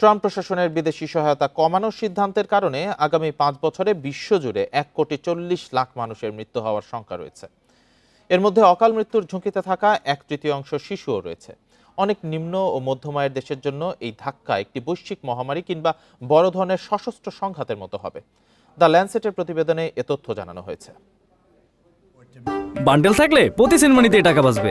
Trump প্রশাসনের বিদেশি সহায়তা কমানোর সিদ্ধান্তের কারণে আগামী পাঁচ বছরে বিশ্বজুড়ে এক কোটি চল্লিশ লাখ মানুষের মৃত্যু হওয়ার শঙ্কা রয়েছে। এর মধ্যে অকাল মৃত্যুর ঝুঁকিতে থাকা এক তৃতীয়াংশ শিশুও রয়েছে। অনেক নিম্ন ও মধ্যম আয়ের দেশের জন্য এই ধাক্কা একটি বৈশ্বিক মহামারী কিংবা বড় ধরনের সশস্ত্র সংঘাতের মতো হবে। দ্য ল্যান্সেটের প্রতিবেদনে এ তথ্য জানানো হয়েছে। বান্ডেল থাকলে প্রতি সেনমানিতে টাকা বাঁচবে।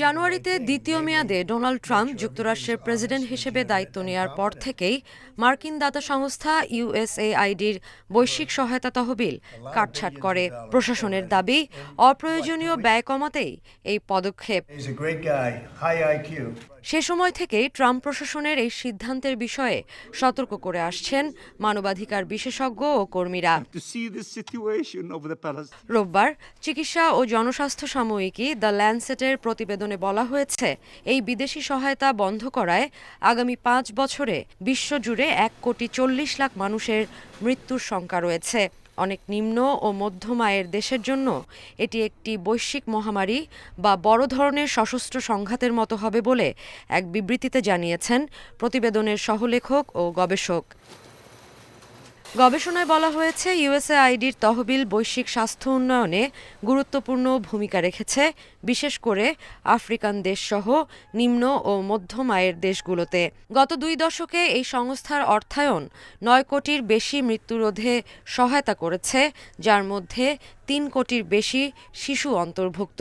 জানুয়ারিতে দ্বিতীয় মেয়াদে ডোনাল্ড ট্রাম্প যুক্তরাষ্ট্রের প্রেসিডেন্ট হিসেবে দায়িত্ব নেওয়ার পর থেকেই মার্কিন দাতা সংস্থা ইউএসএআইডির বৈশ্বিক সহায়তা তহবিল কাটছাট করে প্রশাসনের দাবি অপ্রয়োজনীয় ব্যয় কমাতেই এই পদক্ষেপ He's a great guy, high IQ. সে সময় থেকেই ট্রাম্প প্রশাসনের এই সিদ্ধান্তের বিষয়ে সতর্ক করে আসছেন মানবাধিকার বিশেষজ্ঞ ও কর্মীরা to see this situation of the Palestinians. রোববার চিকিৎসা ও জনস্বাস্থ্য সাময়িকী দ্য ল্যান্সেটের প্রতিবেদনে বলা হয়েছে, এই বিদেশি সহায়তা বন্ধ করায় আগামী পাঁচ বছরে বিশ্বজুড়ে এক কোটি চল্লিশ লাখ মানুষের মৃত্যুর শঙ্কা রয়েছে। অনেক নিম্ন ও মধ্যম আয়ের দেশের জন্য এটি একটি বৈশ্বিক মহামারী বা বড় ধরনের সশস্ত্র সংঘাতের মতো হবে বলে এক বিবৃতিতে জানিয়েছেন প্রতিবেদনের সহলেখক ও গবেষক। গবেষণায় বলা হয়েছে ইউএসএআইডির তহবিল বৈশ্বিক স্বাস্থ্য উন্নয়নে গুরুত্বপূর্ণ ভূমিকা রেখেছে, বিশেষ করে আফ্রিকান দেশসহ নিম্ন ও মধ্যম আয়ের দেশগুলোতে। গত দুই দশকে এই সংস্থার অর্থায়ন নয় কোটির বেশি মৃত্যুরোধে সহায়তা করেছে, যার মধ্যে তিন কোটির বেশি শিশু অন্তর্ভুক্ত।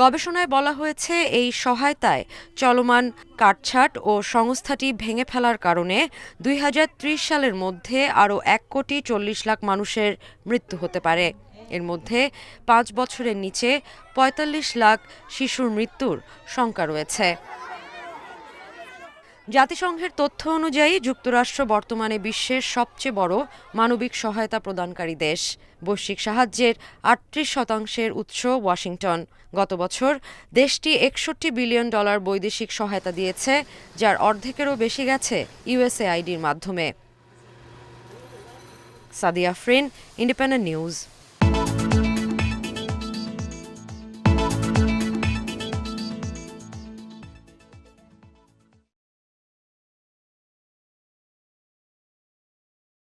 গবেষণায় বলা হয়েছে, এই সহায়তায় চলমান কাটছাট ও সংস্থাটি ভেঙে ফেলার কারণে দুই হাজার ত্রিশ সালের মধ্যে আরও এক কোটি চল্লিশ লাখ মানুষের মৃত্যু হতে পারে। এর মধ্যে পাঁচ বছরের নিচে ৪৫ লাখ শিশুর মৃত্যুর শঙ্কা রয়েছে। জাতিসংঘের তথ্য অনুযায়ী যুক্তরাষ্ট্র বর্তমানে বিশ্বের সবচেয়ে বড় মানবিক সহায়তা প্রদানকারী দেশ। বৈশ্বিক সাহায্যের আটত্রিশ শতাংশের উৎস ওয়াশিংটন। গত বছর দেশটি একষট্টি বিলিয়ন ডলার বৈদেশিক সহায়তা দিয়েছে, যার অর্ধেকেরও বেশি গেছে ইউএসএআইডির মাধ্যমে। সাদিয়া ফ্রিন ইন্ডিপেন্ডেন্ট নিউজ।